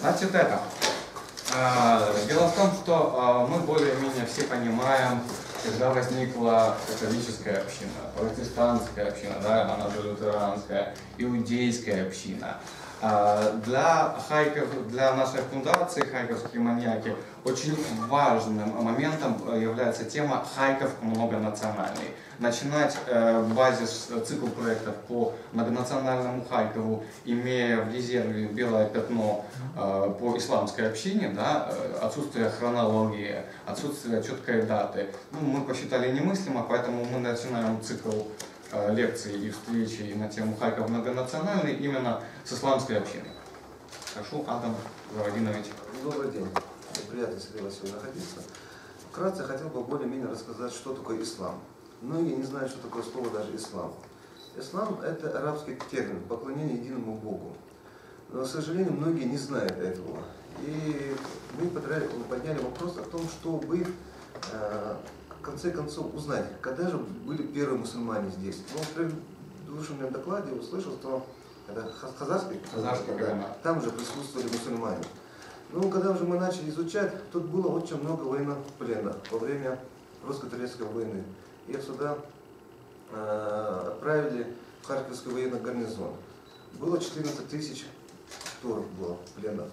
Значит, это. а, Дело в том, что а, мы более-менее все понимаем, когда возникла католическая община, протестантская община, да, она же лютеранская, иудейская община. А, Для Хайков, для нашей фундации Хайковские маньяки очень важным моментом является тема Хайков многонациональный. Начинать э, базис, э, цикл проектов по многонациональному Хайкову, имея в резерве белое пятно э, по исламской общине, да, э, отсутствие хронологии, отсутствие четкой даты, ну, мы посчитали немыслимо, поэтому мы начинаем цикл э, лекций и встречи на тему Харьков многонациональный именно с исламской общиной. Прошу, Адам Заводинович. Добрый день. Приятно среди вас сегодня находиться. Вкратце хотел бы более-менее рассказать, что такое ислам. Многие не знают, что такое слово даже ислам. Ислам – это арабский термин, поклонение единому Богу. Но, к сожалению, многие не знают этого. И мы подняли вопрос о том, чтобы э, в конце концов узнать, когда же были первые мусульмане здесь. Ну, в предыдущем докладе услышал, что это Хазарский, Хазарский да, там уже присутствовали мусульмане. Ну, когда уже мы начали изучать, тут было очень много военнопленных во время русско-турецкой войны. Их сюда э, отправили в Харьковский военный гарнизон. Было 14 тысяч турок было пленных.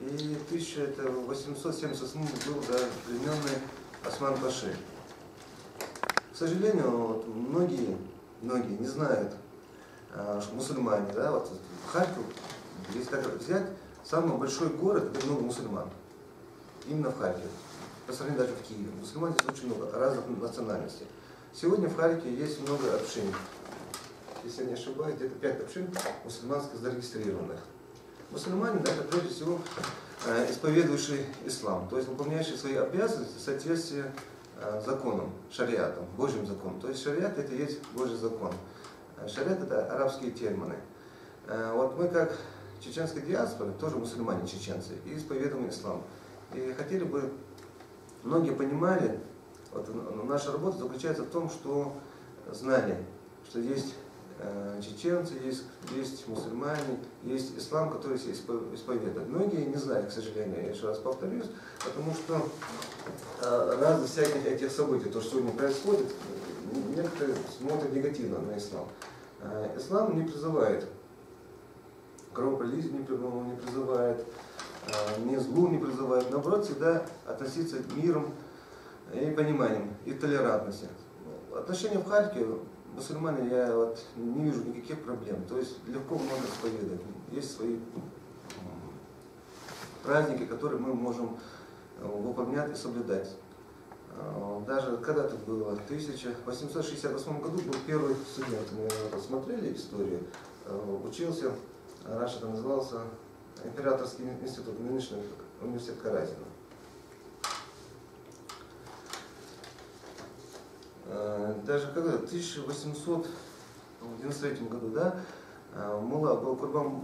И в 1878 был да, плененный Осман Паши. Сожалению, вот, многие, многие не знают, а, что мусульмане, да, вот Харьков, если так взять, самый большой город, где много мусульман. Именно в Харькове. По сравнению даже в Киеве. Мусульман здесь очень много, разных национальностей. Сегодня в Харькове есть много общин. Если я не ошибаюсь, где-то пять общин мусульманских зарегистрированных. Мусульмане, да, это прежде всего э, исповедующие ислам, то есть выполняющие свои обязанности в соответствии законом, шариатом, Божьим законом. То есть шариат это есть Божий закон. Э, Шариат это арабские термины. Э, Вот мы как чеченская диаспора, тоже мусульмане чеченцы, и исповедуем ислам. И хотели бы, многие понимали, вот наша работа заключается в том, что знали, что есть э, чеченцы, есть, есть мусульмане, есть ислам, который все испо- исповедуют. Многие не знали, к сожалению, я еще раз повторюсь, потому что э, раз всяких этих событий, то, что сегодня происходит, э, некоторые смотрят негативно на ислам. Э, Ислам не призывает кровопролитие не, ну, не призывает, э, ни злу не призывает, наоборот, всегда относиться миром и пониманием, и толерантностью. Отношения в Харькове, мусульмане, я вот не вижу никаких проблем. То есть легко много исповедовать. Есть свои праздники, которые мы можем э, выполнять и соблюдать. Э, Даже когда это было, в 1868 году был первый студент, мы посмотрели историю, э, учился, раньше это назывался Императорский институт, нынешний университет Каразина. Э, Даже когда в 1893 году, да, э, Мула был Курбан,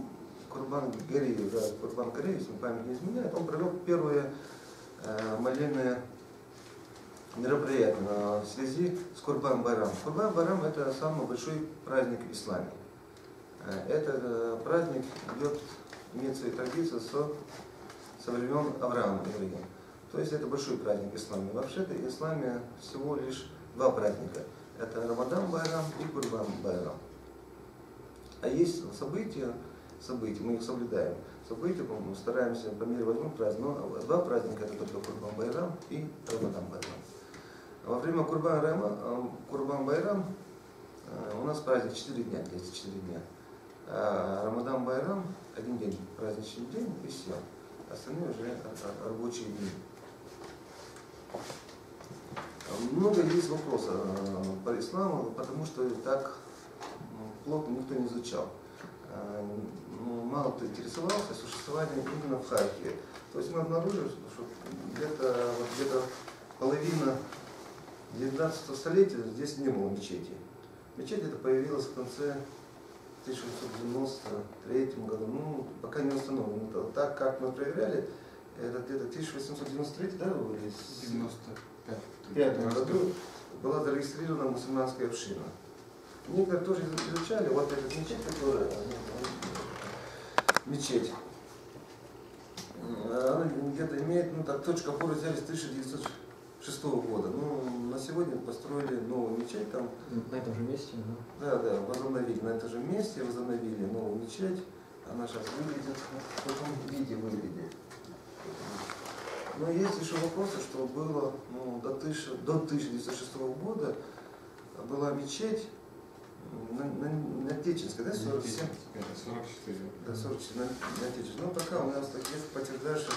Курбан Гариев, да, Курбан Гариев, если память не изменяет, он провел первые э, молебные мероприятия на- в связи с Курбан Байрам. Курбан Байрам это самый большой праздник в исламе. Э, Этот э, праздник идет, имеет свои традиции со, со времен Авраама Иврия. То есть это большой праздник в исламе. Вообще-то исламе всего лишь два праздника. Это Рамадан Байрам и Курбан Байрам. А есть события, события, мы их соблюдаем. События, мы стараемся по мере праздновать. Но два праздника это только Курбан Байрам и Рамадан Байрам. Во время Курбан, Рама, э, Курбан Байрам э, у нас праздник 4 дня, длится 4 дня. А Рамадан Байрам один день, праздничный день и все. Остальные уже рабочие дни. Много есть вопросов э, по исламу, потому что так ну, плотно никто не изучал. Э, ну, мало кто интересовался существованием именно в Харькове. То есть мы обнаружили, что где-то вот где-то половина 19 столетия здесь не было мечети. Мечеть это появилась в конце 1893 году, ну, пока не установлено. Так как мы проверяли, это где-то 1893, да, вы говорили? 95. В пятом году была зарегистрирована мусульманская община. Некоторые тоже изучали, вот эта мечеть, которая, э, мечеть. где-то имеет, ну так, точка опоры взяли с 1906 года. Ну, на сегодня построили новую мечеть там, На этом же месте, да? да, да, возобновили, на этом же месте возобновили новую мечеть. Она сейчас выглядит, в каком виде выглядит. Но есть еще вопросы, что было ну, до, 1000 до 1906 года была мечеть на, на, на Отеческой, да, 47? Это 44. Да, 44 на, на Отеческой. Ну, пока у нас таких подтверждающих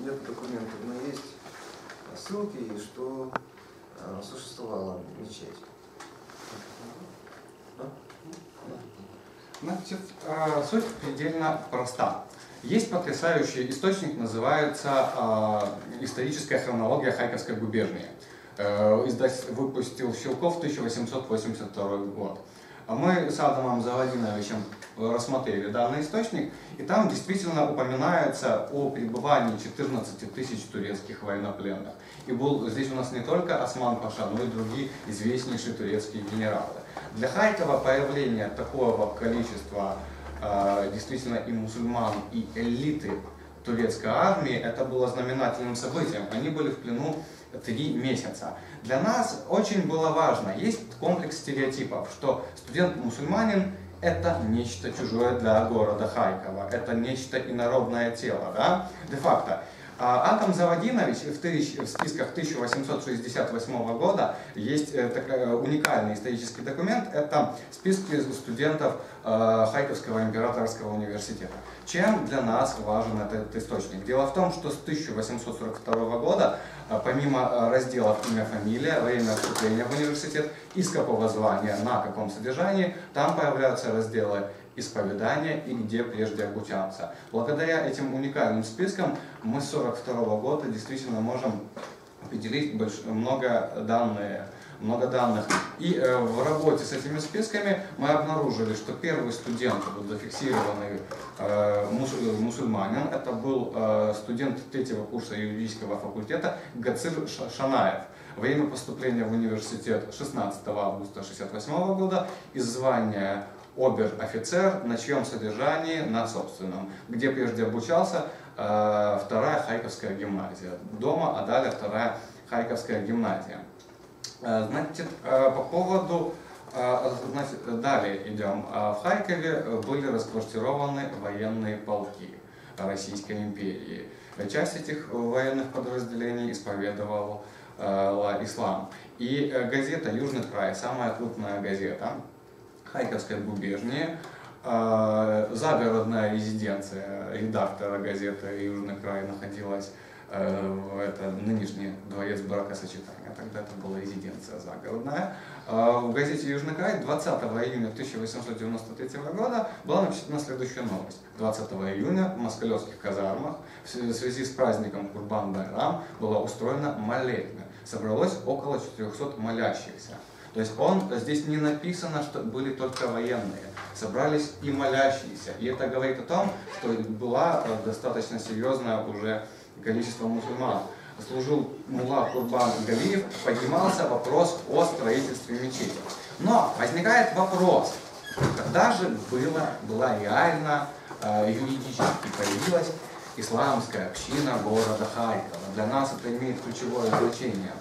нет документов, но есть ссылки, и что а, существовала мечеть. А? Значит, э, суть предельно проста. Есть потрясающий источник, называется э, «Историческая хронология Харьковской губернии». Э, Издательство выпустил Щелков 1882 год. А Мы с Адамом Заводиновичем рассмотрели данный источник, и там действительно упоминается о пребывании 14 тысяч турецких военнопленных. И был здесь у нас не только Осман Паша, но и другие известнейшие турецкие генералы. Для Харькова появление такого количества действительно и мусульман, и элиты турецкой армии, это было знаменательным событием. Они были в плену три месяца. Для нас очень было важно, есть комплекс стереотипов, что студент-мусульманин это нечто чужое для города Харькова, это нечто инородное тело, да, де-факто. А Атом Заводинович в, тысяч- в списках 1868 года есть э, такой уникальный исторический документ, это списки студентов э, Харьковского императорского университета. Чем для нас важен этот источник? Дело в том, что с 1842 года, э, помимо э, разделов имя, фамилия, время вступления в университет и с какого звания, на каком содержании, там появляются разделы исповедания и где прежде обучаться. Благодаря этим уникальным спискам мы с 1942 года действительно можем определить больш- много данные много данных. И э, в работе с этими списками мы обнаружили, что первый студент, вот зафиксированный э, мусу- мусульманин, это был э, студент третьего курса юридического факультета Гацир Ша- Шанаев. Время поступления в университет 16 августа 1968 года из звания обер-офицер, на чьем содержании, на собственном, где прежде обучался э, вторая Харьковская гимназия. Дома, а далее вторая Харьковская гимназия. Э, Значит, э, по поводу, э, значит, далее идем. Э, В Харькове были расквартированы военные полки Российской империи. Часть этих военных подразделений исповедовала э, ислам. И э, газета «Южный край», самая крупная газета Харьковской губернии, э, загородная резиденция редактора газеты «Южный край» находилась э, в это, нынешний дворец бракосочетания, тогда это была резиденция загородная. Э, В газете «Южный край» 20 июня 1893 года была написана следующая новость. 20 июня в москалевских казармах в связи с праздником Курбан-Байрам была устроена молельня. Собралось около 400 молящихся. То есть он, здесь не написано, что были только военные. Собрались и молящиеся. И это говорит о том, что была э, достаточно серьезное уже количество мусульман. Служил Мула Курбан Галиев, поднимался вопрос о строительстве мечети. Но возникает вопрос, когда же было, была реально э, юридически появилась исламская община города Харькова. Для нас это имеет ключевое значение.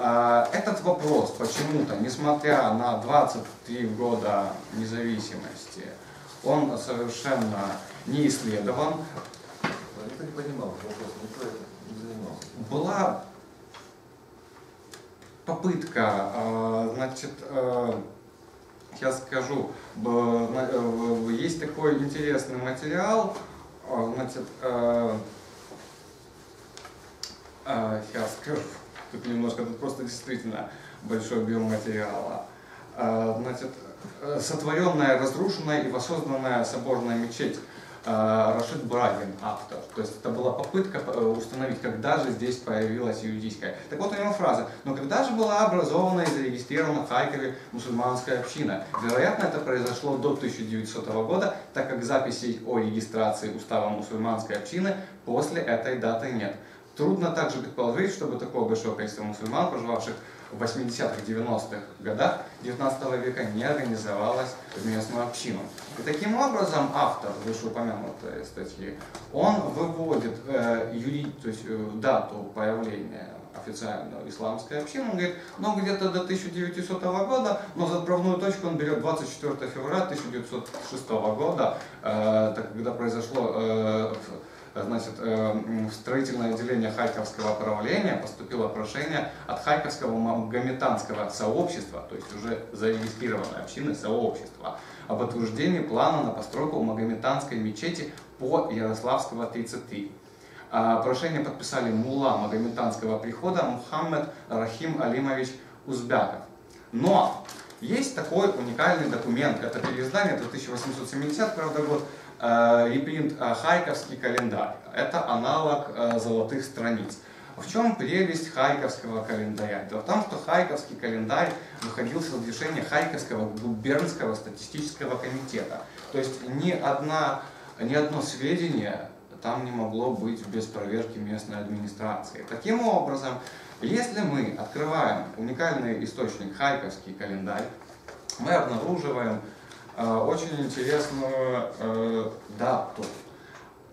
А, Этот вопрос почему-то, несмотря на 23 года независимости, он совершенно не исследован. Никто не понимал вопрос, никто этим не занимался. Была попытка, э, значит, э, сейчас скажу, э, есть такой интересный материал, значит, сейчас скажу, тут немножко, тут просто действительно большой объем материала. Э, Значит, э, сотворенная, разрушенная и воссозданная соборная мечеть э, Рашид Брагин, автор. То есть это была попытка э, установить, когда же здесь появилась юридическая. Так вот у него фраза, но когда же была образована и зарегистрирована в Харькове мусульманская община? Вероятно, это произошло до 1900 года, так как записей о регистрации устава мусульманской общины после этой даты нет. Трудно также предположить, чтобы такое большое количество мусульман, проживавших в 80-х, 90-х годах 19 века не организовалась в местную общину. И таким образом автор вышеупомянутой статьи, он выводит э, юри, то есть, э, дату появления официальную исламской общины, он говорит, ну где-то до 1900 года, но за отправную точку он берет 24 февраля 1906 года, э, когда произошло э, значит, э, в строительное отделение Харьковского правления поступило прошение от Харьковского магометанского сообщества, то есть уже зарегистрированной общины сообщества, об утверждении плана на постройку магометанской мечети по Ярославского 33. А, прошение подписали мулла Магометанского прихода Мухаммед Рахим Алимович Узбяков. Но есть такой уникальный документ, это переиздание, это 1870, правда, год, репринт э, «Харьковский календарь». Это аналог э, золотых страниц. В чем прелесть Харьковского календаря? Дело в том, что Харьковский календарь выходил с разрешения Харьковского губернского статистического комитета. То есть ни, одна, ни одно сведение там не могло быть без проверки местной администрации. Таким образом, если мы открываем уникальный источник Харьковский календарь, мы обнаруживаем э, очень интересную э, дату.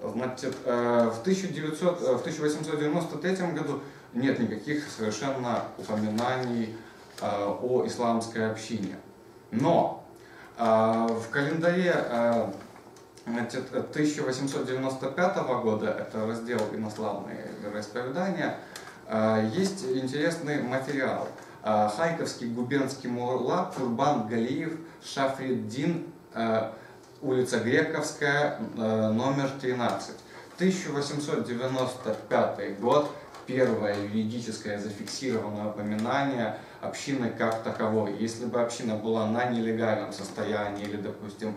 Значит, э, в, 1900, э, в 1893 году нет никаких совершенно упоминаний о исламской общине. Но в календаре Значит, 1895 года, это раздел «Инославные вероисповедания», есть интересный материал. Э, Хайковский губернский мурла Курбан Галиев Шафриддин, э, улица Грековская, номер 13. 1895 год, первое юридическое зафиксированное упоминание общины как таковой. Если бы община была на нелегальном состоянии или, допустим,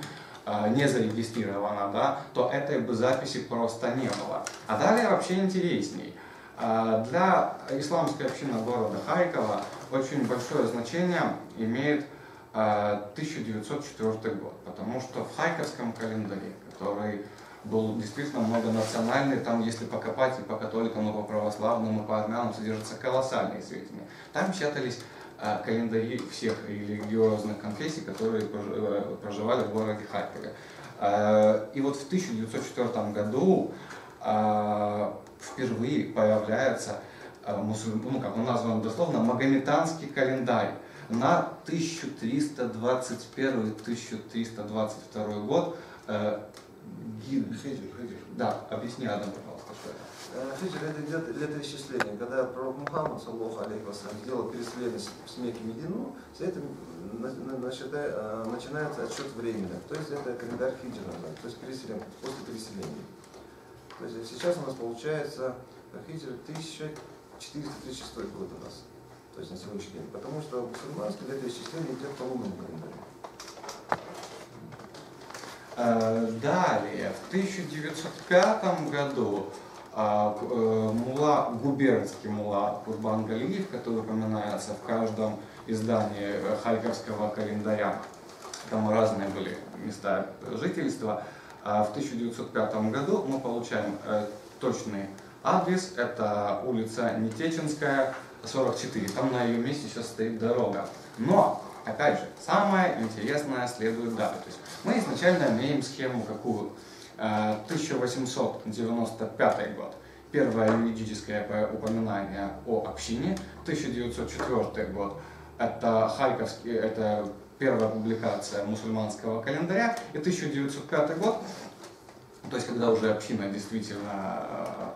а, не зарегистрирована, да, то этой бы записи просто не было. А далее вообще интересней. А, для исламской общины города Харькова очень большое значение имеет 1904 а, год, потому что в Харьковском календаре, который был действительно многонациональный, там если покопать и по католикам, и по православным, и по армянам содержатся колоссальные сведения. Там печатались Э, календари всех религиозных конфессий, которые э, проживали в городе Харькове. Э, и вот в 1904 году впервые появляется, ну как он назван дословно, Магометанский календарь на 1321-1322 год. Хеджер, Хеджер. Да, объясни, Адам, пожалуйста, что это. Фиджер это идет летоисчисление. Когда пророк Мухаммад, саллаху алейхи сделал переселение с Мекки Медину, с этим э, начинается отсчет времени. То есть это календарь Хиджра, то есть переселение, после переселения. То есть сейчас у нас получается Хиджр 1436 год у нас, то есть на сегодняшний день. Потому что мусульманский летоисчисление идет по лунному календарю. Э, далее, в 1905 году а, э, мула, губернский мула Курбан Галиев, который упоминается в каждом издании Харьковского календаря, там разные были места жительства, а в 1905 году мы получаем э, точный адрес, это улица Нетеченская, 44, там на ее месте сейчас стоит дорога. Но, опять же, самое интересное следует дата. То есть мы изначально имеем схему какую? 1895 э, год. Первое юридическое упоминание о общине. 1904 год. Это Харьковский, это первая публикация мусульманского календаря. И 1905 год, то есть когда уже община действительно э,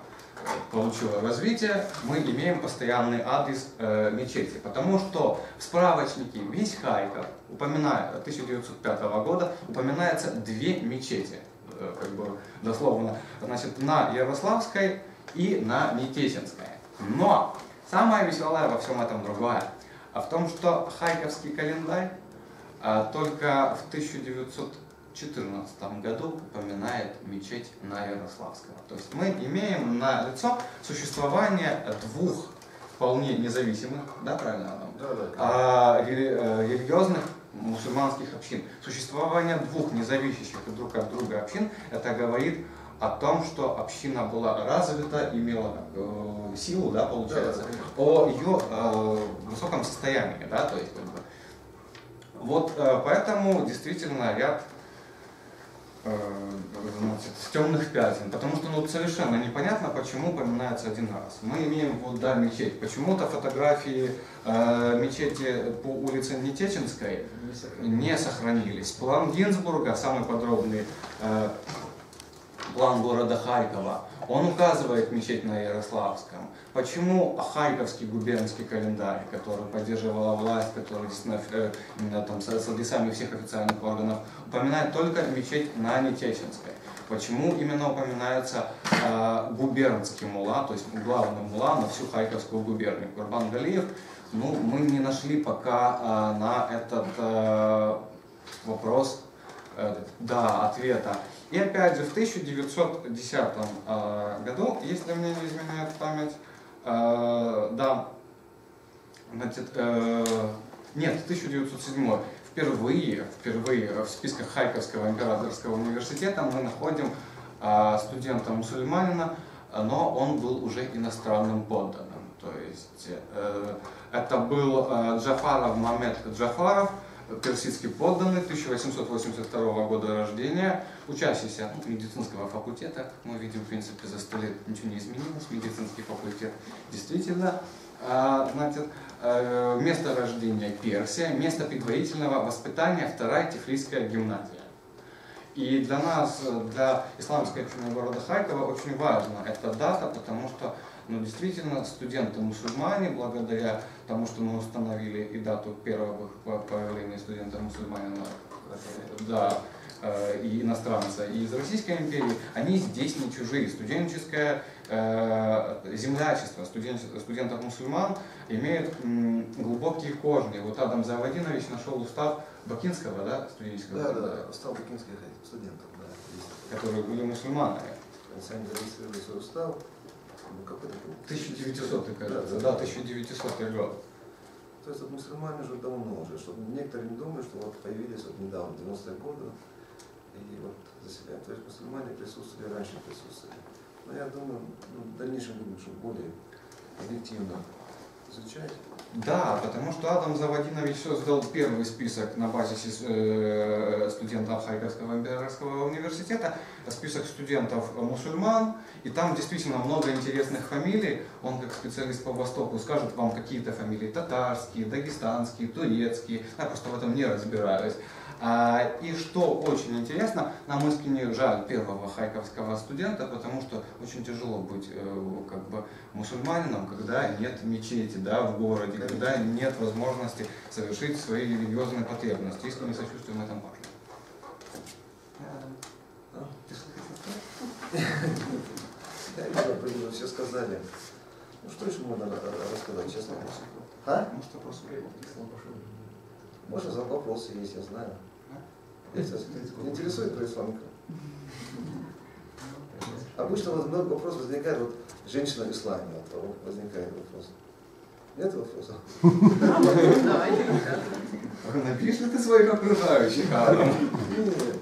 получила развитие, мы имеем постоянный адрес э, мечети. Потому что в справочнике весь Харьков, упоминая 1905 года, упоминается две мечети. Э, как бы дословно, значит, на Ярославской и на Нетесинской. Но самое веселое во всем этом другое, а в том, что Харьковский календарь а, только в 1914 году упоминает мечеть на Ярославского. То есть мы имеем на лицо существование двух вполне независимых, да, правильно, Адам? Да, да. А, э, религиозных мусульманских общин. Существование двух независящих друг от друга общин, это говорит о том, что община была развита, имела э, силу, да, получается, Да, о ее э, высоком состоянии, да, то есть как бы. Вот э, поэтому действительно ряд э, значит, темных пятен, потому что ну, совершенно непонятно, почему упоминается один раз. Мы имеем вот, да, мечеть. Почему-то фотографии э, мечети по улице Нетеченской не сохранились. План Гинзбурга, самый подробный э, план города Харькова, он указывает мечеть на Ярославском. Почему Харьковский губернский календарь, который поддерживала власть, который э, именно там с, с адресами всех официальных органов, упоминает только мечеть на Нетеченской? Почему именно упоминается э, губернский мула, то есть главный мула на всю Харьковскую губернию? Курбан Галиев, ну, мы не нашли пока э, на этот э, вопрос э, да, ответа. И опять же, в 1910 э, году, если мне не изменяет память, э, да, значит, э, нет, 1907 впервые, впервые в списках Харьковского императорского университета мы находим э, студента мусульманина, но он был уже иностранным подданным. То есть э, это был э, Джафаров Мамед Джафаров, персидский подданный, 1882 года рождения, учащийся медицинского факультета. Мы видим, в принципе, за сто лет ничего не изменилось. Медицинский факультет действительно. А, Значит, э, место рождения Персия, место предварительного воспитания вторая Тифлисская гимназия. И для нас, э, для исламской общины города Харькова очень важна эта дата, потому что ну, действительно студенты-мусульмане, благодаря тому, что мы установили и дату первого по- появления студента-мусульманина, э, да, э, и иностранца, и из Российской империи, они здесь не чужие. Студенческое э, землячество студент, студентов-мусульман имеет м, глубокие корни. Вот Адам Заводинович нашел устав Бакинского, да, студенческого, Да, да, стал бакинских студентов, да. есть. которые были мусульманами. Они сами зарегистрировали свой устав. Ну, какой это был? 1900, кажется, Да, да, 1900 год. То есть вот мусульмане уже давно уже, чтобы некоторые не думают, что вот появились вот недавно, 90-е годы, и вот заселяют. То есть мусульмане присутствовали, раньше присутствовали. Но я думаю, ну, в дальнейшем будем что более объективно изучать. Да, потому что Адам Заводинович создал первый список на базе э, студентов Харьковского императорского университета, список студентов мусульман, и там действительно много интересных фамилий. Он как специалист по Востоку скажет вам какие-то фамилии татарские, дагестанские, турецкие, я просто в этом не разбираюсь. А, И что очень интересно, нам искренне жаль первого хайковского студента, потому что очень тяжело быть э, как бы мусульманином, когда нет мечети да, в городе, когда нет возможности совершить свои религиозные потребности. Искренне сочувствуем этому. Да? Я вы все сказали. Ну что еще можно ра- рассказать, честно? А? Может, вопрос Можно за вопросы есть, я знаю. Интересует про ислам? Обычно вот много вопрос возникает, вот женщина в исламе, вот, возникает вопрос. Нет вопросов? Набьешь ли ты своих окружающих, Адам? Нет,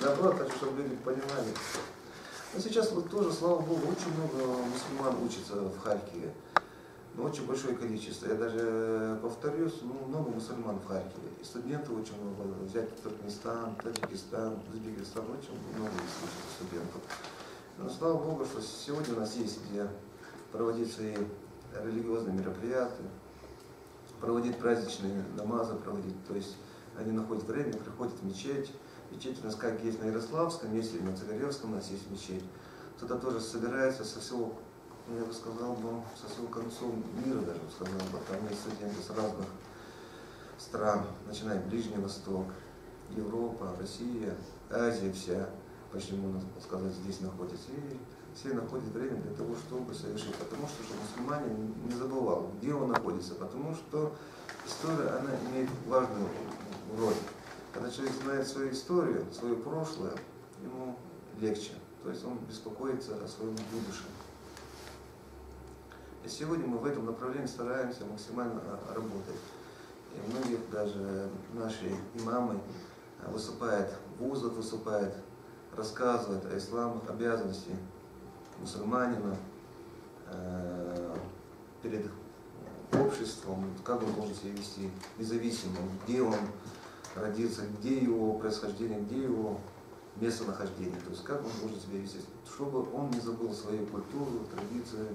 наоборот, хочу, чтобы люди понимали. Но сейчас вот тоже, слава Богу, очень много мусульман учатся в Харькове. Ну, очень большое количество. Я даже повторюсь, ну, много мусульман в Харькове. И студентов очень много. Взять Туркменистан, Таджикистан, Узбекистан, очень много студентов. Но слава Богу, что сегодня у нас есть где проводить свои религиозные мероприятия, проводить праздничные намазы, проводить. То есть они находят время, приходят в мечеть. Мечеть у нас как есть на Ярославском, есть и на Царевском у нас есть мечеть. Туда тоже собирается со всего, я бы сказал, бы, со всего концов мира даже, бы сказал бы, там есть студенты с разных стран, начиная Ближний Восток, Европа, Россия, Азия вся, почти можно сказать, здесь находится. И все находят время для того, чтобы совершить. Потому что, чтобы мусульманин не забывал, где он находится. Потому что история, она имеет важную роль. Когда человек знает свою историю, свое прошлое, ему легче. То есть он беспокоится о своем будущем. И сегодня мы в этом направлении стараемся максимально а, работать. И многие даже наши имамы а, выступают в вузах, выступают, рассказывает о исламе, обязанности мусульманина э, перед обществом, как он должен себя вести, независимо, где он родился, где его происхождение, где его местонахождение, то есть как он должен себя вести, чтобы он не забыл свою культуру, традиции,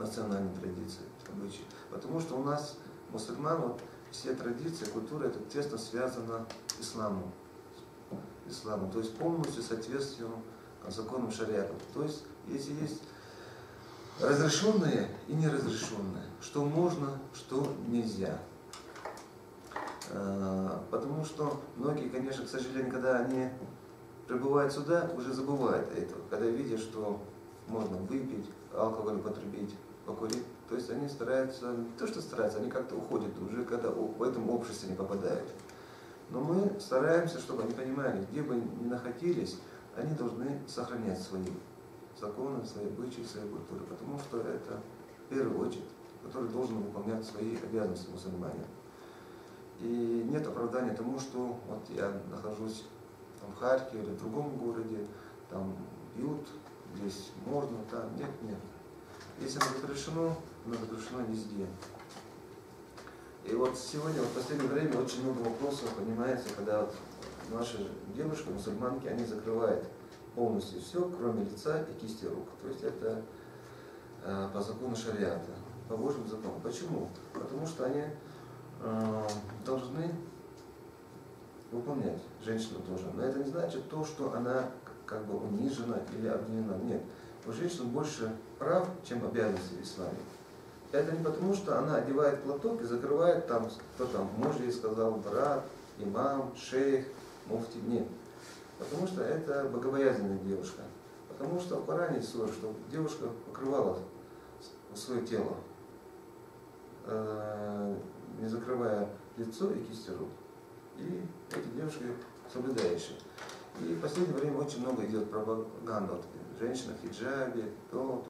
национальные традиции, обычаи. Потому что у нас, мусульман, вот, все традиции, культура, это тесно связано с исламом. исламом, то есть полностью соответствуем законам шариата. То есть, если есть разрешенные и неразрешенные, что можно, что нельзя. А, потому что многие, конечно, к сожалению, когда они прибывают сюда, уже забывают это. Когда видят, что можно выпить, алкоголь потребить, покурить. То есть они стараются, не то что стараются, они как-то уходят уже, когда в этом обществе не попадают. Но мы стараемся, чтобы они понимали, где бы ни находились, они должны сохранять свои законы, свои обычаи, свои культуры, потому что это в первую очередь, который должен выполнять свои обязанности мусульмане. И нет оправдания тому, что вот я нахожусь там, в Харькове или в другом городе, там пьют, здесь можно, там нет, нет. Если оно запрещено, оно запрещено везде. И вот сегодня, вот в последнее время очень много вопросов понимается, когда вот наши девушки, мусульманки, они закрывают полностью все, кроме лица и кисти рук. То есть это э, по закону шариата, по Божьему закону. Почему? Потому что они э, должны выполнять, женщина тоже. Но это не значит то, что она как бы унижена или обвинена. Нет. У женщин больше прав, чем обязанностей в исламе. Это не потому, что она одевает платок и закрывает там, кто там, муж ей сказал, брат, имам, шейх, муфти. Нет. Потому что это богобоязненная девушка. Потому что в Коране сура, что девушка покрывала свое тело, э, не закрывая лицо и кисти рук. И эти девушки соблюдающие. И в последнее время очень много идет пропаганда. Вот, женщина в хиджабе, то,